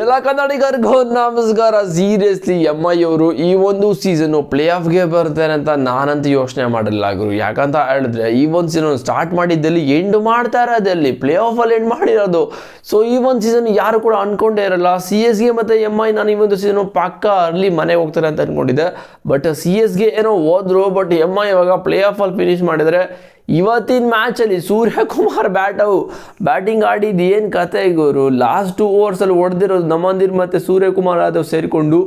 ಎಲ್ಲ ಕನ್ನಡಿಗರಿಗೂ ನಮಸ್ಕಾರ. Seriously M I ಅವರು ಈ ಒಂದು ಸೀಸನ್ ಪ್ಲೇ ಆಫ್ಗೆ ಬರ್ತಾರೆ ಅಂತ ನಾನಂತೂ ಯೋಚನೆ ಮಾಡಿಲ್ಲ ಗುರು. ಯಾಕಂತ ಹೇಳಿದ್ರೆ, ಈ ಒಂದು ಸೀಸನ್ ಸ್ಟಾರ್ಟ್ ಮಾಡಿದ್ದಲ್ಲಿ ಎಂಡ್ ಮಾಡ್ತಾರೆ ಇರೋದಲ್ಲಿ ಪ್ಲೇ ಆಫಲ್ಲಿ ಎಂಡ್ ಮಾಡಿರೋದು. ಸೊ ಈ ಒಂದು ಸೀಸನ್ ಯಾರು ಕೂಡ ಅನ್ಕೊಂಡೇ ಇರಲ್ಲ. ಸಿ ಎಸ್ಗೆ ಮತ್ತು ಎಂ ಐ ನಾನು ಈ ಒಂದು ಸೀಸನ್ ಪಕ್ಕ ಅರ್ಲಿ ಮನೆಗೆ ಹೋಗ್ತಾರೆ ಅಂತ ಅನ್ಕೊಂಡಿದ್ದೆ. ಬಟ್ ಸಿ ಎಸ್ಗೆ ಏನೋ ಹೋದ್ರು ಬಟ್ ಎಂ ಐ ಇವಾಗ ಪ್ಲೇ ಆಫಲ್ಲಿ ಫಿನಿಶ್ ಮಾಡಿದರೆ ಇವತ್ತಿನ ಮ್ಯಾಚಲ್ಲಿ ಸೂರ್ಯಕುಮಾರ್ ಬ್ಯಾಟವು ಬ್ಯಾಟಿಂಗ್ ಆಡಿದ್ದು ಏನು ಕತೆ ಗುರು ಲಾಸ್ಟ್ ಟೂ ಓವರ್ಸಲ್ಲಿ ಹೊಡೆದಿರೋದು ನಮ್ಮಂದಿರ್ ಮತ್ತು ಸೂರ್ಯಕುಮಾರ್ ಯಾದವ್ ಸೇರಿಕೊಂಡು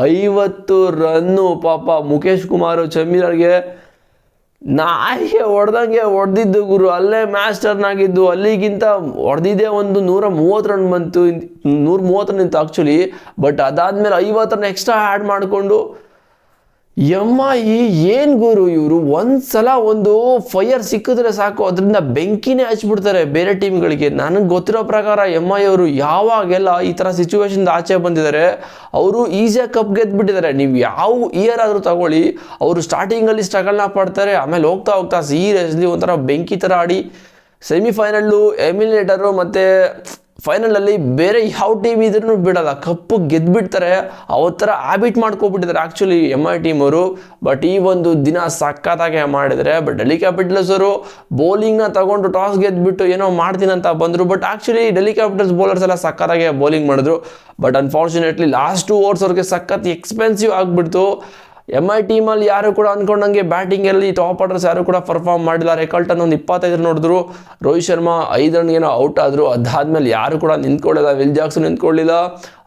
ಐವತ್ತು ರನ್ನು ಪಾಪ ಮುಖೇಶ್ ಕುಮಾರ್ ಚಮೀರರ್ಗೆ ನಾಯಿಗೆ ಹೊಡೆದಂಗೆ ಹೊಡೆದಿದ್ದು ಗುರು. ಅಲ್ಲೇ ಮ್ಯಾಚ್ ಟರ್ನ್ ಆಗಿದ್ದು ಅಲ್ಲಿಗಿಂತ ಹೊಡೆದಿದ್ದೇ ಒಂದು ನೂರ ಮೂವತ್ತು ರನ್ ಬಂತು. ನೂರ ಮೂವತ್ತು ರನ್ ಇತ್ತು ಆ್ಯಕ್ಚುಲಿ ಬಟ್ ಅದಾದಮೇಲೆ ಐವತ್ತು ರನ್ ಎಕ್ಸ್ಟ್ರಾ ಆ್ಯಡ್ ಮಾಡಿಕೊಂಡು ಎಮ್ಮ ಈ ಏನು ಗುರು ಇವರು? ಒಂದ್ಸಲ ಒಂದು ಫೈರ್ ಸಿಕ್ಕಿದ್ರೆ ಸಾಕು. ಅದರಿಂದ ಬೆಂಕಿನೇ ಹಚ್ಬಿಡ್ತಾರೆ ಬೇರೆ ಟೀಮ್ಗಳಿಗೆ ನನಗೆ ಗೊತ್ತಿರೋ ಪ್ರಕಾರ ಎಂ ಐ ಅವರು ಯಾವಾಗೆಲ್ಲ ಈ ಥರ ಸಿಚುವೇಶನ್ ಆಚೆ ಬಂದಿದ್ದಾರೆ, ಅವರು ಈಸಿಯಾಗಿ ಕಪ್ ಗೆದ್ದುಬಿಟ್ಟಿದ್ದಾರೆ ನೀವು ಯಾವ ಇಯರ್ ಆದರೂ ತಗೊಳ್ಳಿ, ಅವರು ಸ್ಟಾರ್ಟಿಂಗಲ್ಲಿ ಸ್ಟ್ರಗಲ್ನ ಪಡ್ತಾರೆ, ಆಮೇಲೆ ಹೋಗ್ತಾ ಹೋಗ್ತಾ ಸೀರಿಯಸ್ಲಿ ಒಂಥರ ಬೆಂಕಿ ಥರ ಆಡಿ ಸೆಮಿಫೈನಲ್ಲು ಎಮಿನೇಟರು ಮತ್ತು ಫೈನಲಲ್ಲಿ ಬೇರೆ ಯಾವ ಟೀಮ್ ಇದ್ರೂ ಬಿಡಲ್ಲ. ಕಪ್ಪು ಗೆದ್ದುಬಿಡ್ತಾರೆ ಅವತ್ತರ ಹ್ಯಾಬಿಟ್ ಮಾಡ್ಕೊಬಿಟ್ಟಿದ್ದಾರೆ. ಆ್ಯಕ್ಚುಲಿ ಎಂ ಐ ಅವರು ಬಟ್ ಈ ಒಂದು ದಿನ ಸಕ್ಕತ್ತಾಗೆ ಮಾಡಿದರೆ ಬಟ್ ಡೆಲ್ಲಿ ಕ್ಯಾಪಿಟಲ್ಸ್ ಅವರು ಬೌಲಿಂಗ್ನ ತಗೊಂಡು ಟಾಸ್ ಗೆದ್ದುಬಿಟ್ಟು ಏನೋ ಮಾಡ್ತೀನಿ ಅಂತ ಬಂದರು. But actually Delhi Capitals bowlers ಎಲ್ಲ ಸಕ್ಕತ್ತಾಗೆ ಬೌಲಿಂಗ್ ಮಾಡಿದ್ರು. But unfortunately last two overs ಅವ್ರಿಗೆ ಸಖತ್ ಎಕ್ಸ್ಪೆನ್ಸಿವ್ ಆಗಿಬಿಡ್ತು. ಎಂ ಐ ಟೀಮಲ್ಲಿ ಯಾರು ಕೂಡ ಅಂದ್ಕೊಂಡಂಗೆ ಬ್ಯಾಟಿಂಗಲ್ಲಿ ಟಾಪ್ ಆರ್ಡರ್ಸ್ ಯಾರು ಕೂಡ ಪರ್ಫಾರ್ಮ್ ಮಾಡಿಲ್ಲ. ರೆಕಲ್ಟನ್ ಒಂದು ಇಪ್ಪತ್ತೈದು ನೋಡಿದ್ರು. ರೋಹಿತ್ ಶರ್ಮಾ ಐದು ರನ್ಗೇನೋ ಔಟ್ ಆದರು. ಅದಾದ್ಮೇಲೆ ಯಾರು ಕೂಡ ನಿಂತ್ಕೊಳ್ಳಿಲ್ಲ. ವಿಲ್ ಜಾಕ್ಸನ್ ನಿಂತ್ಕೊಳ್ಳಿಲ್ಲ.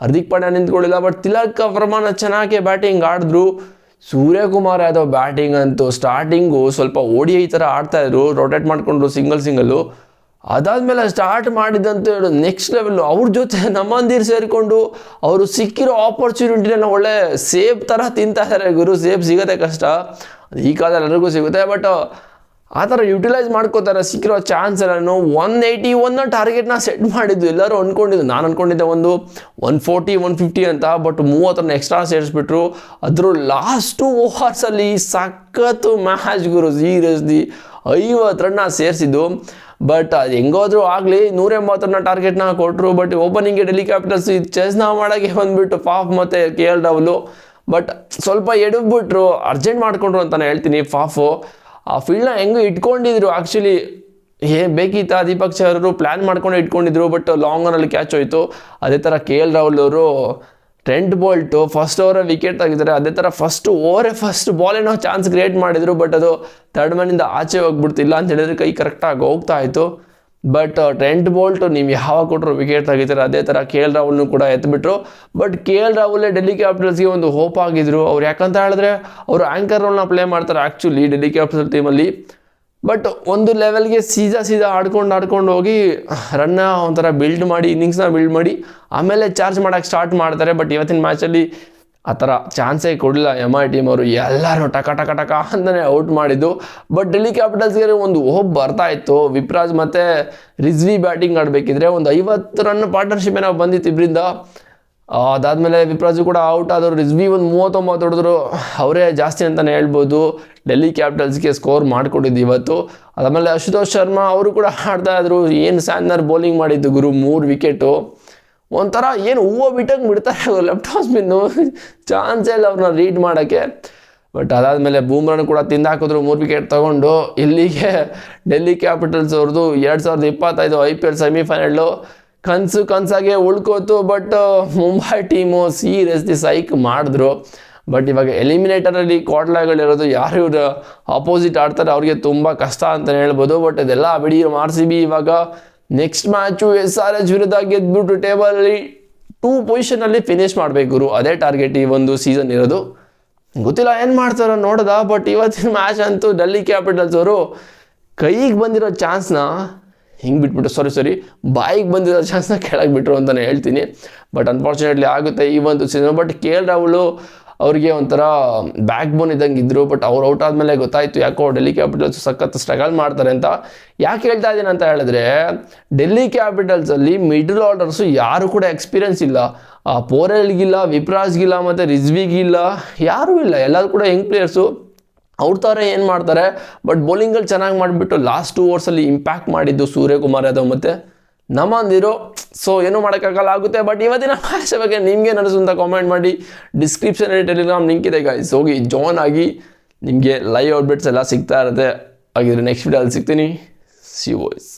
ಹಾರ್ದಿಕ್ ಪಾಂಡ್ಯ ನಿಂತ್ಕೊಳ್ಳಿಲ್ಲ. ಬಟ್ ತಿಲಕ್ ಪ್ರಮಾಣ ಚೆನ್ನಾಗಿ ಬ್ಯಾಟಿಂಗ್ ಆಡಿದ್ರು. ಸೂರ್ಯಕುಮಾರ್ ಯಾದವ್ ಬ್ಯಾಟಿಂಗ್ ಅಂತೂ ಸ್ಟಾರ್ಟಿಂಗು ಸ್ವಲ್ಪ ಓಡಿ ಈ ಥರ ಆಡ್ತಾಯಿದ್ರು ರೊಟೇಟ್ ಮಾಡಿಕೊಂಡ್ರು ಸಿಂಗಲ್ ಸಿಂಗಲ್ಲು ಅದಾದಮೇಲೆ ಸ್ಟಾರ್ಟ್ ಮಾಡಿದಂತ ನೆಕ್ಸ್ಟ್ ಲೆವೆಲ್ಲು ಅವ್ರ ಜೊತೆ ನಮ್ಮಂದಿರು ಸೇರಿಕೊಂಡು ಅವರು ಸಿಕ್ಕಿರೋ ಆಪರ್ಚುನಿಟಿನ ಒಳ್ಳೆ ಸೇಫ್ ಥರ ತಿಂತಾ ಇದ್ದಾರೆ ಗುರು. ಸೇಫ್ ಸಿಗುತ್ತೆ ಕಷ್ಟ. ಈ ಕಾಲದಲ್ಲಿ ಎಲ್ಲರಿಗೂ ಸಿಗುತ್ತೆ ಬಟ್ ಆ ಥರ ಯುಟಿಲೈಸ್ ಮಾಡ್ಕೋತಾರೆ, ಸಿಕ್ಕಿರೋ ಚಾನ್ಸ್ ನಾನು ಒನ್ ಏಯ್ಟಿ ಒನ್ನ ಟಾರ್ಗೆಟ್ನ ಸೆಟ್ ಮಾಡಿದ್ದು ಎಲ್ಲರೂ ಅಂದ್ಕೊಂಡಿದ್ದು ನಾನು ಅಂದ್ಕೊಂಡಿದ್ದೆ ಒಂದು ಒನ್ ಫೋರ್ಟಿ ಒನ್ ಫಿಫ್ಟಿ ಅಂತ ಬಟ್ ಮೂವತ್ತರನ್ನ ಎಕ್ಸ್ಟ್ರಾ ಸೇರಿಸ್ಬಿಟ್ರು. ಅದ್ರ ಲಾಸ್ಟು ಓವರ್ಸಲ್ಲಿ ಸಖತ್ತು ಮ್ಯಾಚ್ ಗುರು ಸೀರಿಯಸ್ಲಿ ಐವತ್ತು ರನ್ನ ಸೇರಿಸಿದ್ದು. ಬಟ್ ಅದು ಹೆಂಗೋದ್ರೂ ಆಗಲಿ ನೂರ ಎಂಬತ್ತರನ್ನ ಟಾರ್ಗೆಟ್ನ ಕೊಟ್ಟರು ಬಟ್ ಓಪನಿಂಗ್ಗೆ ಡೆಲ್ಲಿ ಕ್ಯಾಪಿಟಲ್ಸ್ ಚೆಸ್ನ ಮಾಡೋಕ್ಕೆ ಬಂದುಬಿಟ್ಟು ಫಾಫ್ ಮತ್ತು ಕೆ ಎಲ್ ಡಬ್ಲು ಬಟ್ ಸ್ವಲ್ಪ ಎಡಬಿಟ್ರು ಅರ್ಜೆಂಟ್ ಮಾಡಿಕೊಂಡ್ರು ಅಂತಲೇ ಹೇಳ್ತೀನಿ ಫಾಫು ಆ ಫೀಲ್ಡ್ನ ಹೆಂಗೂ ಇಟ್ಕೊಂಡಿದ್ರು ಆ್ಯಕ್ಚುಲಿ ಏ ಬೇಕಿತ್ತ ದೀಪಕ್ ಅವರು ಪ್ಲ್ಯಾನ್ ಮಾಡ್ಕೊಂಡು ಇಟ್ಕೊಂಡಿದ್ರು ಬಟ್ ಲಾಂಗ್ ರನ್ನಲ್ಲಿ ಕ್ಯಾಚ್ ಹೋಯಿತು. ಅದೇ ಥರ ಕೆ ಎಲ್ ರಾಹುಲ್ ಅವರು ಟ್ರೆಂಟ್ ಬೋಲ್ಟು ಫಸ್ಟ್ ಓವರೇ ವಿಕೆಟ್ ತೆಗಿದ್ದಾರೆ ಅದೇ ಥರ ಫಸ್ಟ್ ಓವರೇ ಫಸ್ಟ್ ಬಾಲೇನೋ ಚಾನ್ಸ್ ಕ್ರಿಯೇಟ್ ಮಾಡಿದರು ಬಟ್ ಅದು ಥರ್ಡ್ ಮನಿಂದ ಆಚೆ ಹೋಗ್ಬಿಡ್ತಿಲ್ಲ ಅಂತ ಹೇಳಿದ್ರೆ ಕೈ ಕರೆಕ್ಟಾಗಿ ಹೋಗ್ತಾ ಇತ್ತು. ಬಟ್ ಟ್ರೆಂಟ್ ಬೋಲ್ಟ್ ನೀವು ಯಾವಾಗ ಕೊಟ್ಟರು ವಿಕೆಟ್ ತೆಗಿತಾರೆ ಅದೇ ಥರ ಕೆ ಎಲ್ ರಾಹುಲ್ನು ಕೂಡ ಎತ್ಬಿಟ್ರು. ಬಟ್ ಕೆ ಎಲ್ ರಾಹುಲೇ ಡೆಲ್ಲಿ ಕ್ಯಾಪಿಟಲ್ಸ್ಗೆ ಒಂದು ಹೋಪ್ ಆಗಿದ್ರು. ಅವ್ರು ಯಾಕಂತ ಹೇಳಿದ್ರೆ, ಅವರು ಆ್ಯಂಕರ್ ರೋಲ್ನ ಪ್ಲೇ ಮಾಡ್ತಾರೆ ಆ್ಯಕ್ಚುಲಿ ಡೆಲ್ಲಿ ಕ್ಯಾಪಿಟಲ್ ಟೀಮಲ್ಲಿ ಬಟ್ ಒಂದು ಲೆವೆಲ್ಗೆ ಸೀದಾ ಸೀದಾ ಆಡ್ಕೊಂಡು ಆಡ್ಕೊಂಡು ಹೋಗಿ ರನ್ನ ಒಂಥರ ಬಿಲ್ಡ್ ಮಾಡಿ ಇನ್ನಿಂಗ್ಸ್ನ ಬಿಲ್ಡ್ ಮಾಡಿ, ಆಮೇಲೆ ಚಾರ್ಜ್ ಮಾಡೋಕ್ಕೆ ಸ್ಟಾರ್ಟ್ ಮಾಡ್ತಾರೆ. ಬಟ್ ಇವತ್ತಿನ ಮ್ಯಾಚಲ್ಲಿ ಆ ಥರ ಚಾನ್ಸೇ ಕೊಡಲಿಲ್ಲ. ಎಂ ಐ ಟೀಮ್ ಅವರು ಎಲ್ಲರೂ ಟಕ ಟಕ ಟಕ ಅಂತಲೇ ಔಟ್ ಮಾಡಿದ್ದು. ಬಟ್ ಡೆಲ್ಲಿ ಕ್ಯಾಪಿಟಲ್ಸ್ಗೆ ಒಂದು ಹೋಪ್ ಬರ್ತಾ ಇತ್ತು. ವಿಪ್ರಾಜ್ ಮತ್ತು ರಿಜ್ವಿ ಬ್ಯಾಟಿಂಗ್ ಆಡಬೇಕಿದ್ರೆ ಒಂದು ಐವತ್ತು ರನ್ ಪಾರ್ಟ್ನರ್ಶಿಪ್ ಏನೋ ಬಂದಿತ್ತು ಇಬ್ಬರಿಂದ ಅದಾದಮೇಲೆ ವಿಪ್ರಾಜು ಕೂಡ ಔಟ್ ಆದರು ರಿಜ್ವಿ ಒಂದು ಮೂವತ್ತೊಂಬತ್ತು ಹೊಡೆದ್ರು. ಅವರೇ ಜಾಸ್ತಿ ಅಂತಲೇ ಹೇಳ್ಬೋದು. ಡೆಲ್ಲಿ ಕ್ಯಾಪಿಟಲ್ಸ್ಗೆ ಸ್ಕೋರ್ ಮಾಡಿಕೊಟ್ಟಿದ್ದು ಇವತ್ತು. ಅದಾದಮೇಲೆ ಅಶುತೋಷ್ ಶರ್ಮಾ ಅವರು ಕೂಡ ಆಡ್ತಾಯಿದ್ರು ಏನು ಸ್ಯಾನ್ನರ್ ಬೌಲಿಂಗ್ ಮಾಡಿದ್ದು ಗುರು, ಮೂರು ವಿಕೆಟು ಒಂಥರ ಏನು ಹೂವು ಬಿಟ್ಟಂಗೆ ಬಿಡ್ತಾರೆ ಲೆಫ್ಟ್ ಹಾಸ್ ಮಿನ್ನು ಚಾನ್ಸೇ ಇಲ್ಲ ಅವ್ರನ್ನ ರೀಡ್ ಮಾಡೋಕ್ಕೆ. ಬಟ್ ಅದಾದಮೇಲೆ ಬೂಮ್ರನ್ ಕೂಡ ತಿಂದಾಕಿದ್ರು ಮೂರು ವಿಕೆಟ್ ತೊಗೊಂಡು. ಇಲ್ಲಿಗೆ ಡೆಲ್ಲಿ ಕ್ಯಾಪಿಟಲ್ಸ್ ಅವ್ರದ್ದು ಎರಡು ಸಾವಿರದ ಇಪ್ಪತ್ತೈದು ಐ ಪಿ ಎಲ್ ಸೆಮಿಫೈನಲ್ಲು ಕನಸು ಕನಸಾಗೆ ಉಳ್ಕೋತು but Mumbai team seriously psych ಮಾಡಿದ್ರು. ಬಟ್ ಇವಾಗ ಎಲಿಮಿನೇಟರಲ್ಲಿ ಕ್ವಾಟ್ಲಾಗಳಿರೋದು ಯಾರು ಇವರು ಆಪೋಸಿಟ್ ಆಡ್ತಾರೆ ಅವ್ರಿಗೆ ತುಂಬ ಕಷ್ಟ ಅಂತಲೇ ಹೇಳ್ಬೋದು. ಬಟ್ ಅದೆಲ್ಲ ಬಿಡಿ ಆರ್ ಸಿ ಬಿ ಇವಾಗ next match S R H ವಿರುದ್ಧ ಗೆದ್ಬಿಟ್ಟು ಟೇಬಲಲ್ಲಿ ಟೂ ಪೊಸಿಷನಲ್ಲಿ ಫಿನಿಶ್ ಮಾಡಬೇಕು ಗುರು. ಅದೇ ಟಾರ್ಗೆಟ್ ಈ ಒಂದು ಸೀಸನ್ ಇರೋದು. ಗೊತ್ತಿಲ್ಲ ಏನು ಮಾಡ್ತಾರೋ ನೋಡೋದ ಬಟ್ ಇವತ್ತಿನ ಮ್ಯಾಚ್ ಅಂತೂ ಡೆಲ್ಲಿ ಕ್ಯಾಪಿಟಲ್ಸ್ ಅವರು ಕೈಗೆ ಬಂದಿರೋ ಚಾನ್ಸ್ನ ಹಿಂಗೆ ಬಿಟ್ಬಿಟ್ಟು ಸಾರಿ ಸಾರಿ ಬಾಯಿಗೆ ಬಂದಿರೋ ಚಾನ್ಸ್ನ ಕೆಳಗೆ ಬಿಟ್ಟರು ಅಂತಲೇ ಹೇಳ್ತೀನಿ. ಬಟ್ ಅನ್ಫಾರ್ಚುನೇಟ್ಲಿ ಆಗುತ್ತೆ ಈ ಒಂದು cinema. But K L Rahul ಅವರಿಗೆ ಒಂಥರ ಬ್ಯಾಕ್ ಬೋನ್ ಇದ್ದಂಗೆ ಇದ್ದರು ಬಟ್ ಅವ್ರು ಔಟ್ ಆದಮೇಲೆ ಗೊತ್ತಾಯಿತು ಯಾಕೋ ಡೆಲ್ಲಿ ಕ್ಯಾಪಿಟಲ್ಸ್ ಸಖತ್ ಸ್ಟ್ರಗಲ್ ಮಾಡ್ತಾರೆ ಅಂತ. ಯಾಕೆ ಹೇಳ್ತಾ ಇದ್ದೀನಿ ಅಂತ ಹೇಳಿದ್ರೆ, ಡೆಲ್ಲಿ ಕ್ಯಾಪಿಟಲ್ಸಲ್ಲಿ ಮಿಡಲ್ ಆರ್ಡರ್ಸು ಯಾರು ಕೂಡ ಎಕ್ಸ್ಪೀರಿಯನ್ಸ್ ಇಲ್ಲ. ಪೋರೆಲ್ಗಿಲ್ಲ, ವಿಪ್ರಾಜ್ಗಿಲ್ಲ, ಮತ್ತು ರಿಜ್ವಿಗಿಲ್ಲ, ಯಾರೂ ಇಲ್ಲ. ಎಲ್ಲರೂ ಕೂಡ ಯಂಗ್ ಪ್ಲೇಯರ್ಸು ಅವ್ರ ಥರ ಏನು ಮಾಡ್ತಾರೆ? ಬಟ್ ಬೌಲಿಂಗಲ್ಲಿ ಚೆನ್ನಾಗಿ ಮಾಡಿಬಿಟ್ಟು ಲಾಸ್ಟ್ ಟೂ ಓವರ್ಸಲ್ಲಿ ಇಂಪ್ಯಾಕ್ಟ್ ಮಾಡಿದ್ದು ಸೂರ್ಯಕುಮಾರ್ ಯಾದವ್ ಮತ್ತು ನಮ್ಮಂದಿರೋ. ಸೊ ಏನು ಮಾಡೋಕ್ಕಾಗಲ್ಲ ಆಗುತ್ತೆ ಬಟ್ ಇವತ್ತಿನ ಭಾಷೆ ಬಗ್ಗೆ ನಿಮಗೆ ಅನಿಸು ಅಂತ ಕಾಮೆಂಟ್ ಮಾಡಿ ಡಿಸ್ಕ್ರಿಪ್ಷನಲ್ಲಿ ಟೆಲಿಗ್ರಾಮ್ ಲಿಂಕ್ ಇದೆ ಗೈಸ್ ಹೋಗಿ ಜಾಯ್ನ್ ಆಗಿ ನಿಮಗೆ ಲೈವ್ ಔಟ್ಬಿಟ್ಸ್ ಎಲ್ಲ ಸಿಗ್ತಾ ಇರುತ್ತೆ. ಹಾಗಿದ್ರೆ ನೆಕ್ಸ್ಟ್ ವಿಡಿಯೋಲ್ಲಿ ಸಿಗ್ತೀನಿ. C voice